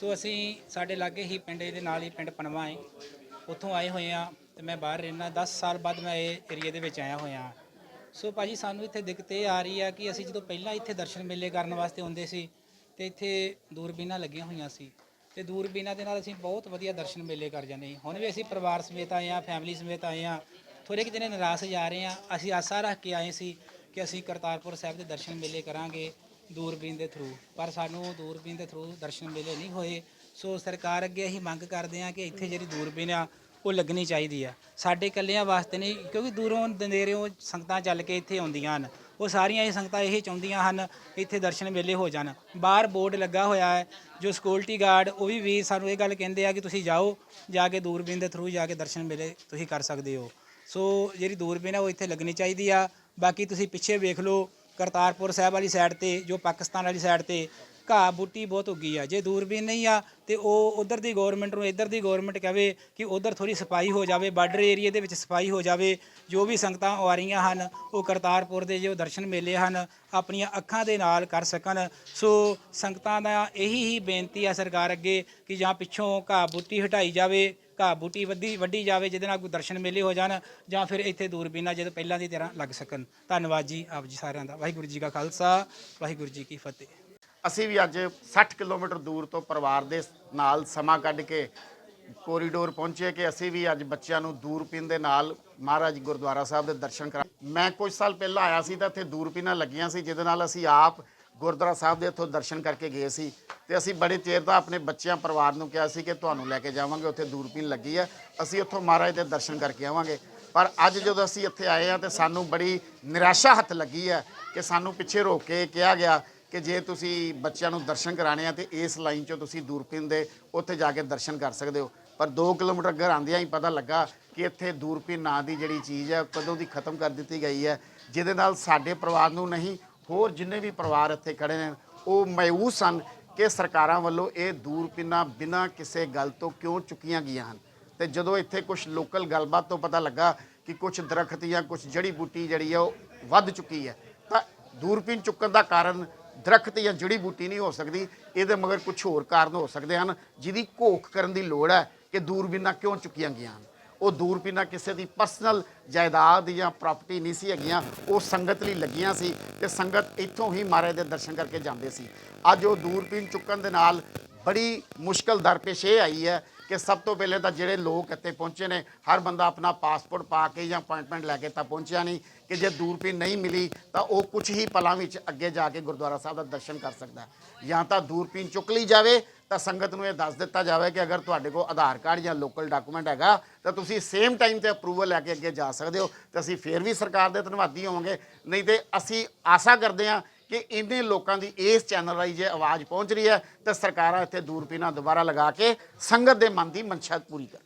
ਸੋ ਅਸੀਂ ਸਾਡੇ ਲਾਗੇ ਹੀ ਪਿੰਡ, ਇਹਦੇ ਨਾਲ ਹੀ ਪਿੰਡ ਪਨਵਾ ਹੈ ਉੱਥੋਂ ਆਏ ਹੋਏ ਆ ਤੇ ਮੈਂ ਬਾਹਰ ਰਹਿਣਾ 10 ਸਾਲ ਬਾਅਦ ਮੈਂ ਇਹ ਏਰੀਏ ਦੇ ਵਿੱਚ ਆਇਆ ਹੋਇਆ ਸੋ ਭਾਜੀ ਸਾਨੂੰ ਇੱਥੇ ਦਿੱਕਤ ਇਹ ਆ ਰਹੀ ਆ ਕਿ ਅਸੀਂ ਜਦੋਂ ਪਹਿਲਾਂ ਇੱਥੇ ਦਰਸ਼ਨ ਮੇਲੇ ਕਰਨ ਵਾਸਤੇ ਆਉਂਦੇ ਸੀ ਤੇ ਇੱਥੇ ਦੂਰਬੀਨਾਂ ਲੱਗੀਆਂ ਹੋਈਆਂ ਸੀ ਤੇ ਦੂਰਬੀਨਾਂ ਦੇ ਨਾਲ ਅਸੀਂ ਬਹੁਤ ਵਧੀਆ ਦਰਸ਼ਨ ਮੇਲੇ ਕਰ ਜਾਂਦੇ ਸੀ। ਹੁਣ ਵੀ ਅਸੀਂ ਪਰਿਵਾਰ ਸਮੇਤ ਆਏ ਆ ਫੈਮਿਲੀ ਸਮੇਤ ਆਏ ਆ ਥੋੜੇ ਕਿ ਦਿਨੇ ਨਿਰਾਸ਼ ਜਾ ਰਹੇ ਆ ਅਸੀਂ ਆਸਾ ਰੱਖ ਕੇ ਆਏ ਸੀ ਕਿ ਅਸੀਂ ਕਰਤਾਰਪੁਰ ਸਾਹਿਬ ਦੇ ਦਰਸ਼ਨ ਮੇਲੇ ਕਰਾਂਗੇ। ਦੂਰਬੀਨ ਦੇ ਥਰੂ ਪਰ ਸਾਨੂੰ ਦੂਰਬੀਨ ਦੇ ਥਰੂ ਦਰਸ਼ਨ ਮੇਲੇ ਨਹੀਂ ਹੋਏ। ਸੋ ਸਰਕਾਰ ਅੱਗੇ ਅਸੀਂ ਮੰਗ ਕਰਦੇ ਹਾਂ ਕਿ ਇੱਥੇ ਜਿਹੜੀ ਦੂਰਬੀਨ ਆ, ਉਹ ਲੱਗਣੀ ਚਾਹੀਦੀ ਆ। ਸਾਡੇ ਇਕੱਲਿਆਂ ਵਾਸਤੇ ਨਹੀਂ, ਕਿਉਂਕਿ ਦੂਰੋਂ ਦੰਦੇਰਿਓਂ ਸੰਗਤਾਂ ਚੱਲ ਕੇ ਇੱਥੇ ਆਉਂਦੀਆਂ ਹਨ। ਉਹ ਸਾਰੀਆਂ ਇਹ ਸੰਗਤਾਂ ਇਹ ਚਾਹੁੰਦੀਆਂ ਹਨ, ਇੱਥੇ ਦਰਸ਼ਨ ਮੇਲੇ ਹੋ ਜਾਣ। ਬਾਹਰ ਬੋਰਡ ਲੱਗਾ ਹੋਇਆ ਹੈ, ਜੋ ਸਿਕਿਉਰਿਟੀ ਗਾਰਡ ਉਹ ਵੀ ਵੀ ਸਾਨੂੰ ਇਹ ਗੱਲ ਕਹਿੰਦੇ ਆ ਕਿ ਤੁਸੀਂ ਜਾਓ, ਜਾ ਕੇ ਦੂਰਬੀਨ ਦੇ ਥਰੂ ਜਾ ਕੇ ਦਰਸ਼ਨ ਮੇਲੇ ਤੁਸੀਂ ਕਰ ਸਕਦੇ ਹੋ। ਸੋ ਜਿਹੜੀ ਦੂਰਬੀਨ ਆ, ਉਹ ਇੱਥੇ ਲੱਗਣੀ ਚਾਹੀਦੀ ਆ। ਬਾਕੀ ਤੁਸੀਂ ਪਿੱਛੇ ਵੇਖ ਲਓ ਕਰਤਾਰਪੁਰ ਸਾਹਿਬ ਵਾਲੀ ਸਾਈਡ ਤੇ, ਜੋ ਪਾਕਿਸਤਾਨ ਵਾਲੀ ਸਾਈਡ ਤੇ ਘਾਹ ਬੂਟੀ ਬਹੁਤ ਉੱਗੀ ਆ। ਜੇ ਦੂਰਬੀਨ ਨਹੀਂ ਆ ਤੇ ਉਹ ਉਧਰ ਦੀ ਗਵਰਨਮੈਂਟ ਨੂੰ ਇੱਧਰ ਦੀ ਗਵਰਨਮੈਂਟ ਕਹੇ ਕਿ ਉਧਰ ਥੋੜੀ ਸਫ਼ਾਈ ਹੋ ਜਾਵੇ ਬਾਰਡਰ ਏਰੀਆ ਦੇ ਵਿੱਚ ਸਫ਼ਾਈ ਹੋ ਜਾਵੇ, ਜੋ ਵੀ ਸੰਗਤਾਂ ਆ ਰਹੀਆਂ ਹਨ, ਉਹ ਕਰਤਾਰਪੁਰ ਦੇ ਜੋ ਦਰਸ਼ਨ ਮੇਲੇ ਹਨ, ਆਪਣੀਆਂ ਅੱਖਾਂ ਦੇ ਨਾਲ ਕਰ ਸਕਣ। ਸੋ ਸੰਗਤਾਂ ਦਾ ਇਹੀ ਹੀ ਬੇਨਤੀ ਆ ਸਰਕਾਰ ਅੱਗੇ ਕਿ ਜਾਂ ਪਿੱਛੋਂ ਘਾਹ ਬੂਟੀ ਹਟਾਈ ਜਾਵੇ। ਘਾਹ ਬੂਟੀ ਵੱਧੀ ਵੱਢੀ ਜਾਵੇ, ਜਿਹਦੇ ਨਾਲ ਕੋਈ ਦਰਸ਼ਨ ਮੇਲੇ ਹੋ ਜਾਣ ਜਾਂ ਫਿਰ ਇੱਥੇ ਦੂਰਬੀਨਾਂ ਜਦੋਂ ਪਹਿਲਾਂ ਦੀ ਤਰ੍ਹਾਂ ਲੱਗ ਸਕਣ। ਧੰਨਵਾਦ ਜੀ ਆਪ ਜੀ ਸਾਰਿਆਂ ਦਾ। ਵਾਹਿਗੁਰੂ ਜੀ ਕਾ ਖਾਲਸਾ, ਵਾਹਿਗੁਰੂ ਜੀ ਕੀ ਫਤਿਹ। ਅਸੀਂ ਵੀ ਅੱਜ 60 ਕਿਲੋਮੀਟਰ ਦੂਰ ਤੋਂ ਪਰਿਵਾਰ ਦੇ ਨਾਲ ਸਮਾਂ ਕੱਢ ਕੇ ਕੋਰੀਡੋਰ ਪਹੁੰਚੇ ਕਿ ਅਸੀਂ ਵੀ ਅੱਜ ਬੱਚਿਆਂ ਨੂੰ ਦੂਰਪੀਨ ਦੇ ਨਾਲ ਮਹਾਰਾਜ ਗੁਰਦੁਆਰਾ ਸਾਹਿਬ ਦੇ ਦਰਸ਼ਨ ਕਰਾ ਮੈਂ ਕੁਝ ਸਾਲ ਪਹਿਲਾਂ ਆਇਆ ਸੀ ਤਾਂ ਇੱਥੇ ਦੂਰਪੀਨਾਂ ਲੱਗੀਆਂ ਸੀ, ਜਿਹਦੇ ਨਾਲ ਅਸੀਂ ਆਪ ਗੁਰਦੁਆਰਾ ਸਾਹਿਬ ਦੇ ਇੱਥੋਂ ਦਰਸ਼ਨ ਕਰਕੇ ਗਏ ਸੀ ਤੇ ਅਸੀਂ ਬੜੇ ਚਿਰ ਦਾ ਆਪਣੇ ਬੱਚਿਆਂ, ਪਰਿਵਾਰ ਨੂੰ ਕਿਹਾ ਸੀ ਕਿ ਤੁਹਾਨੂੰ ਲੈ ਕੇ ਜਾਵਾਂਗੇ, ਉੱਥੇ ਦੂਰਪੀਨ ਲੱਗੀ ਹੈ ਅਸੀਂ ਉੱਥੋਂ ਮਹਾਰਾਜ ਦੇ ਦਰਸ਼ਨ ਕਰਕੇ ਆਵਾਂਗੇ। ਪਰ ਅੱਜ ਜਦੋਂ ਅਸੀਂ ਇੱਥੇ ਆਏ ਆ ਤੇ ਸਾਨੂੰ ਬੜੀ ਨਿਰਾਸ਼ਾ ਹੱਥ ਲੱਗੀ ਹੈ ਕਿ ਸਾਨੂੰ ਪਿੱਛੇ ਰੋਕ ਕੇ ਕਿਹਾ ਗਿਆ ਕਿ ਜੇ ਤੁਸੀਂ ਬੱਚਿਆਂ ਨੂੰ ਦਰਸ਼ਨ ਕਰਾਣੇ ਆ ਤੇ ਇਸ ਲਾਈਨ 'ਚੋਂ ਤੁਸੀਂ ਦੂਰਪੀਨ ਦੇ, ਉੱਥੇ ਜਾ ਕੇ ਦਰਸ਼ਨ ਕਰ ਸਕਦੇ ਹੋ। ਪਰ 2 ਕਿਲੋਮੀਟਰ ਅੱਗੇ ਆਉਂਦਿਆਂ ਹੀ ਪਤਾ ਲੱਗਾ ਕਿ ਇੱਥੇ ਦੂਰਪੀਨ ਨਾਂ ਦੀ ਜਿਹੜੀ ਚੀਜ਼ ਹੈ ਕਦੋਂ ਦੀ ਖਤਮ ਕਰ ਦਿੱਤੀ ਗਈ ਹੈ ਜਿਹਦੇ ਨਾਲ ਸਾਡੇ ਪਰਿਵਾਰ ਨੂੰ ਨਹੀਂ ਹੋਰ ਜਿੰਨੇ ਵੀ ਪਰਿਵਾਰ ਇੱਥੇ ਖੜੇ ਨੇ, ਉਹ ਮਾਯੂਸ ਹਨ ਕਿ ਸਰਕਾਰਾਂ ਵੱਲੋਂ ਇਹ ਦੂਰਪੀਨਾਂ ਬਿਨਾਂ ਕਿਸੇ ਗੱਲ ਤੋਂ ਕਿਉਂ ਚੁੱਕੀਆਂ ਗਈਆਂ ਹਨ? ਤੇ ਜਦੋਂ ਇੱਥੇ ਕੁਝ ਲੋਕਲ ਗੱਲਬਾਤ ਤੋਂ ਪਤਾ ਲੱਗਾ ਕਿ ਕੁਝ ਦਰਖਤ ਜਾਂ ਕੁਝ ਜੜੀ ਬੂਟੀ ਜਿਹੜੀ ਹੈ ਉਹ ਵੱਧ ਚੁੱਕੀ ਹੈ, ਤਾਂ ਦੂਰਪੀਨ ਚੁੱਕਣ ਦਾ ਕਾਰਨ ਦਰਖਤ ਜਾਂ ਜੜੀ ਬੂਟੀ ਨਹੀਂ ਹੋ ਸਕਦੀ, ਇਹਦੇ ਮਗਰ ਕੁਝ ਹੋਰ ਕਾਰਨ ਹੋ ਸਕਦੇ ਹਨ, ਜਿਹਦੀ ਘੋਖ ਕਰਨ ਦੀ ਲੋੜ ਹੈ ਕਿ ਦੂਰਬੀਨਾਂ ਕਿਉਂ ਚੁੱਕੀਆਂ ਗਈਆਂ ਹਨ? ਉਹ ਦੂਰਬੀਨਾਂ ਕਿਸੇ ਦੀ ਪਰਸਨਲ ਜਾਇਦਾਦ ਜਾਂ ਪ੍ਰਾਪਰਟੀ ਨਹੀਂ ਸੀ ਹੈਗੀਆਂ, ਉਹ ਸੰਗਤ ਲਈ ਲੱਗੀਆਂ ਸੀ ਤੇ ਸੰਗਤ ਇੱਥੋਂ ਹੀ ਮਹਾਰਾਜ ਦੇ ਦਰਸ਼ਨ ਕਰਕੇ ਜਾਂਦੇ ਸੀ। ਅੱਜ ਉਹ ਦੂਰਬੀਨ ਚੁੱਕਣ ਦੇ ਨਾਲ ਬੜੀ ਮੁਸ਼ਕਲ ਦਰਪੇਸ਼ ਇਹ ਆਈ ਹੈ ਕਿ ਸਭ ਤੋਂ ਪਹਿਲੇ ਤਾਂ ਜਿਹੜੇ ਲੋਕ ਇੱਥੇ ਪਹੁੰਚੇ ਨੇ, ਹਰ ਬੰਦਾ ਆਪਣਾ ਪਾਸਪੋਰਟ ਪਾ ਕੇ ਜਾਂ ਅਪਾਇੰਟਮੈਂਟ ਲੈ ਕੇ ਤਾਂ ਪਹੁੰਚਿਆ ਨਹੀਂ ਕਿ ਜੇ ਦੂਰਬੀਨ ਨਹੀਂ ਮਿਲੀ ਤਾਂ ਉਹ ਕੁਝ ਹੀ ਪਲਾਂ ਵਿੱਚ ਅੱਗੇ ਜਾ ਕੇ ਗੁਰਦੁਆਰਾ ਸਾਹਿਬ ਦਾ ਦਰਸ਼ਨ ਕਰ ਸਕਦਾ ਜਾਂ ਤਾਂ ਦੂਰਬੀਨ ਚੁੱਕ ਲਈ ਜਾਵੇ ਤਾਂ ਸੰਗਤ ਨੂੰ ਇਹ ਦੱਸ ਦਿੱਤਾ ਜਾਵੇ ਕਿ ਅਗਰ ਤੁਹਾਡੇ ਕੋਲ ਆਧਾਰ ਕਾਰਡ ਜਾਂ ਲੋਕਲ ਡਾਕੂਮੈਂਟ ਹੈਗਾ, ਤਾਂ ਤੁਸੀਂ ਸੇਮ ਟਾਈਮ ਤੇ ਅਪਰੂਵਲ ਲੈ ਕੇ ਅੱਗੇ ਜਾ ਸਕਦੇ ਹੋ, ਤੇ ਅਸੀਂ ਫੇਰ ਵੀ ਸਰਕਾਰ ਦੇ ਧੰਨਵਾਦੀ ਹੋਵਾਂਗੇ। ਨਹੀਂ ਤੇ ਅਸੀਂ ਆਸ਼ਾ ਕਰਦੇ ਹਾਂ ਕਿ ਇੰਨੇ ਲੋਕਾਂ ਦੀ ਇਸ ਚੈਨਲ ਰਾਹੀਂ ਜੇ ਆਵਾਜ਼ ਪਹੁੰਚ ਰਹੀ ਹੈ, ਤਾਂ ਸਰਕਾਰਾਂ ਇੱਥੇ ਦੂਰਬੀਨਾਂ ਦੁਬਾਰਾ ਲਗਾ ਕੇ ਸੰਗਤ ਦੇ ਮਨ ਦੀ ਮਨਸ਼ਾ ਪੂਰੀ ਕਰ